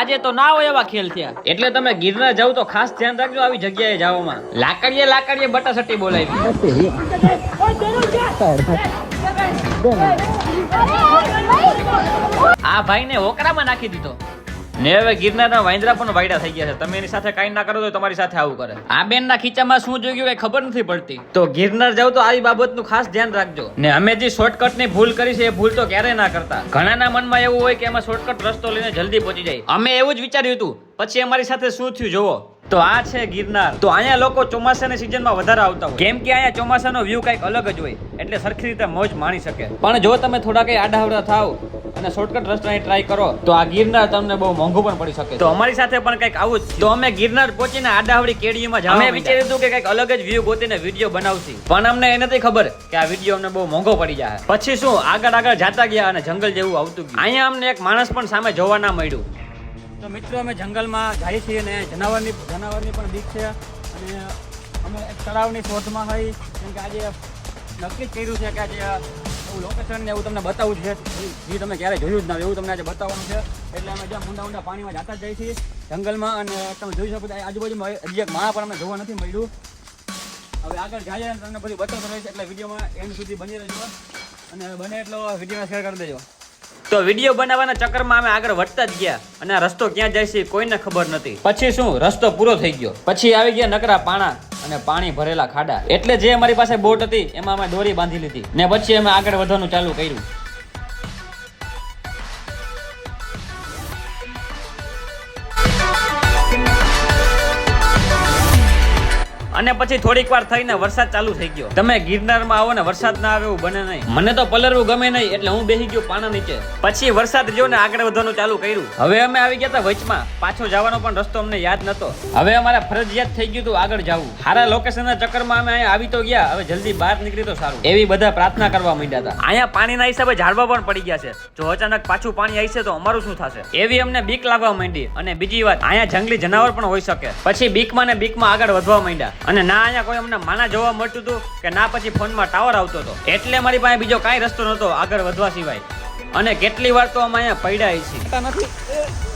આજે તો ના હોય એવા ખેલ થયા. એટલે તમે ગિરનાર જાવ તો ખાસ ધ્યાન રાખજો આવી જગ્યાએ જાવમાં. લાકડીએ લાકડીએ બટાસટી બોલાવી. આ ભાઈને ઓકરામાં નાખી દીધો. ને હવે ગિરનારના વાંદરા પણ વાયડા થઈ ગયા છે. તમે એની સાથે કાંઈ ના કરો તો તમારી સાથે આવું કરે. આ બેનના ખીચામાં શું જોઈ ગયું એ ખબર નથી પડતી. તો ગિરનાર જાવ તો આવી બાબતનું ખાસ ધ્યાન રાખજો. ને અમે જે શોર્ટકટની ભૂલ કરી છે એ ભૂલ તો ક્યારેય ના કરતા. ઘણાના મનમાં એવું હોય કે એમાં શોર્ટકટ રસ્તો લઈને જલ્દી પહોંચી જાય. અમે એવું જ વિચાર્યું હતું. પછી અમારી સાથે શું થયું જોવો. તો આ છે ગિરનાર. તો અહીંયા લોકો ચોમાસાની સિઝનમાં વધારે આવતા હોય. કેમ કે અહીંયા ચોમાસાનો વ્યૂ કંઈક અલગ જ હોય. એટલે સરખી રીતે મોજ માણી શકે. પણ જો તમે થોડા કઈ આડાવડા થાવ અને શોર્ટકટ રસ્તાની ટ્રાય કરો તો આ ગિરનાર તમને બહુ મોંઘું પણ પડી શકે તો અમારી સાથે પણ કંઈક આવું જ તો અમે ગિરનાર પહોંચીને આડાવડી કેડીમાં જવા અમે વિચાર્યું હતું કે કંઈક અલગ જ વ્યૂ ગોતીને વીડિયો બનાવશી. પણ અમને એ નથી ખબર કે આ વીડિયો અમને બહુ મોંઘો પડી જાય પછી શું આગળ આગળ જાતા ગયા અને જંગલ જેવું આવતું ગયું. અહીંયા અમને એક માણસ પણ સામે જોવા ના મળ્યું. તો મિત્રો અમે જંગલમાં જઈએ છીએ અને જનાવરની જનાવરની પણ બીક છે. અને અમે એક તળાવની શોધમાં હોય કેમ કે આજે નક્કી જ કર્યું છે કે આજે લોકેશન ને એવું તમને બતાવવું છે. જે તમે ક્યારે જોયું જ ના એવું તમને આજે બતાવવાનું છે. એટલે અમે જ્યાં ઊંડા ઊંડા પાણીમાં જતા જ જઈએ છીએ જંગલમાં અને તમે જોઈ શકો આજુબાજુમાં હજી એક માણા પણ અમને જોવા નથી મળ્યું. હવે આગળ જાય તમને બધું બતાવતો રહીશ એટલે વિડીયોમાં એન્ડ સુધી બની રહેજો. અને બને એટલો વિડીયોમાં શેર કરી દેજો. તો વીડિયો બનાવવાના ચક્કરમાં અમે આગળ વધતા જ ગયા અને રસ્તો ક્યાં જાય છે કોઈને ખબર નથી. પછી શું? રસ્તો પૂરો થઈ ગયો. પછી આવી ગયા નકરા પાણા. અને પાણી ભરેલા ખાડા. એટલે જે અમારી પાસે બોટ હતી, એમાં અમે દોરી બાંધી લીધી. ને પછી અમે આગળ વધવાનું ચાલુ કર્યું. અને પછી થોડીક વાર થઈને વરસાદ ચાલુ થઈ ગયો. તમે ગિરનારમાં આવો ને વરસાદ ના આવે એવું બને નહીં. મને તો પલરવું ગમે નહીં, એટલે હું બેસી ગયો પાના નીચે. પછી વરસાદ જો ને આગળ વધવાનું ચાલુ કર્યું. હવે અમે આવી ગયા હતા વચમાં. પાછો જવાનો પણ રસ્તો અમને યાદ નતો. હવે અમારે ફરજિયાત થઈ ગયું હતું આગળ જવું. સારા લોકેશનના ચક્કરમાં અમે અહીંયા આવી તો ગયા. હવે જલ્દી બહાર નીકળી તો સારું. એવી બધા પ્રાર્થના કરવા માંડ્યા હતા અહીંયા પાણીના હિસાબે ઝાડવા પણ પડી ગયા છે. જો અચાનક પાછું પાણી આવશે તો અમારું શું થશે? એવી અમને બીક લાગવા માંડી. અને બીજી વાત, અહીંયા જંગલી જનાવર પણ હોઈ શકે. પછી બીકમાં ને બીકમાં આગળ વધવા માંડ્યા. અને ના અહીંયા કોઈ અમને માના જોવા મળતું હતું કે ના પછી ફોનમાં ટાવર આવતો હતો. એટલે મારી પાસે બીજો કાંઈ રસ્તો નહોતો આગળ વધવા સિવાય. અને કેટલી વાર તો અમે અહીંયા પડ્યા છીએ.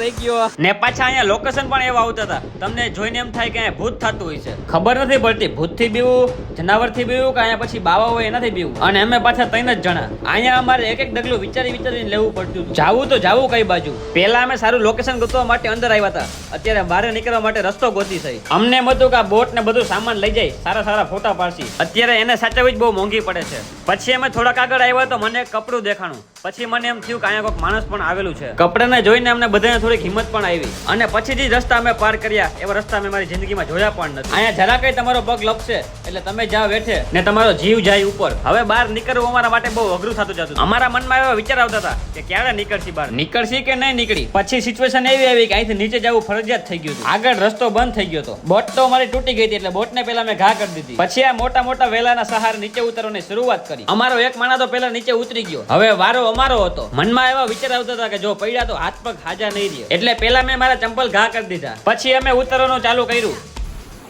રહી ગયો ને પાછા અહીંયા લોકેશન પણ એવા આવતા હતા. તમને જોઈને એમ થાય કે અહીંયા ભૂત થતું હોય છે. ખબર નથી પડતી, ભૂતથી બીવું, જનાવરથી બીવું કે અહીંયા પછી બાવા હોય એનાથી બીવું? અને અમે પાછા ત્રણ જ જણા. અહીંયા અમારે એક એક ડગલું વિચારી વિચારીને લેવું પડતું જાવું તો જાવું કઈ બાજુ. પહેલા અમે સારું લોકેશન ગોતવા માટે અંદર આવ્યા હતા. અત્યારે બહાર નીકળવા માટે રસ્તો ગોતી થઈ અમને હતું કે આ બોટ ને બધું સામાન લઈ જાય, સારા સારા ફોટા પાડશી. અત્યારે એને સાચવવી જ બહુ મોંઘી પડે છે. પછી અમે થોડાક આગળ આવ્યા તો મને કપડું દેખાણું. પછી મને એમ થયું કે અહીંયા કોઈક માણસ પણ આવેલું છે. કપડાને જોઈને અમને બધાને થોડીક હિંમત પણ આવી. અને પછી જે રસ્તા અમે પાર કર્યા, એવા રસ્તા અમે મારી જિંદગીમાં જોયા પણ નથી. અહીંયા જરા કઈ તમારો પગ લપશે એટલે તમે જ્યાં બેઠે, ને તમારો જીવ જાય ઉપર. હવે બહાર નીકળવું અમારા માટે બહુ અઘરું થતું જતું અમારા મનમાં એવા વિચાર આવતા હતા કે ક્યારે નીકળશી બહાર. નીકળશી કે નહીં નીકળી? પછી સિચ્યુએશન એવી આવી કે અહીંથી નીચે જવું ફરજિયાત થઈ ગયું આગળ રસ્તો બંધ થઈ ગયો હતો. બોટ તો અમારી તૂટી ગઈ હતી, એટલે બોટને પહેલા મેં ઘા કરી દીધી. પછી આ મોટા મોટા વેલાના સહારે નીચે ઉતરવાની શરૂઆત કરી. અમારો એક માણા તો પહેલા નીચે ઉતરી ગયો. હવે વારો અમારો હતો. મનમાં એવા વિચાર આવતા હતા કે જો પડ્યા તો હાથ પગ હાજા નહીં રહ્યો. એટલે પહેલા મેં મારા ચંપલ ઘા કરી દીધા. પછી અમે ઉતરવાનું ચાલુ કર્યું.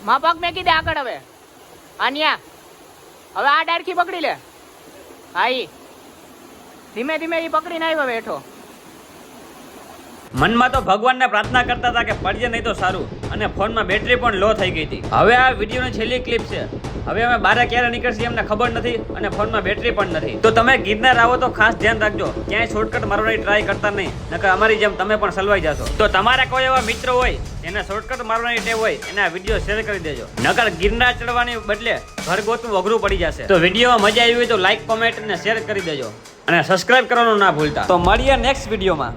મા પગ મેં કીધે આગળ હવે. આન્યા હવે આ ડાળખી પકડી લે. હા ઈ. ધીમે ધીમે એ પકડીને આવ્યો બેઠો મનમાં તો ભગવાનને પ્રાર્થના કરતા હતા કે પડજે નહીં તો સારું. અને ફોનમાં બેટરી પણ લો થઈ ગઈ હતી. હવે આ વિડીયોની છેલ્લી ક્લિપ છે. હવે અમે બારે ક્યારે નીકળશે એમને ખબર નથી અને ફોનમાં બેટરી પણ નથી. તો તમે ગિરનાર આવો તો ખાસ ધ્યાન રાખજો. ક્યાંય શોર્ટકટ મારવાની ટ્રાય કરતા નહીં. નકર અમારી જેમ તમે પણ સલવાઈ જશો. તો તમારા કોઈ એવા મિત્રો હોય, એને શોર્ટકટ મારવાની ટેવ હોય, એને આ વીડિયો શેર કરી દેજો. નકર ગિરનાર ચડવાની બદલે ઘર ગોતવું અઘરું પડી જશે. તો વિડીયોમાં મજા આવી હોય તો લાઈક કોમેન્ટ અને શેર કરી દેજો. અને સબસ્ક્રાઇબ કરવાનું ના ભૂલતા. તો મળીએ નેક્સ્ટ વિડીયોમાં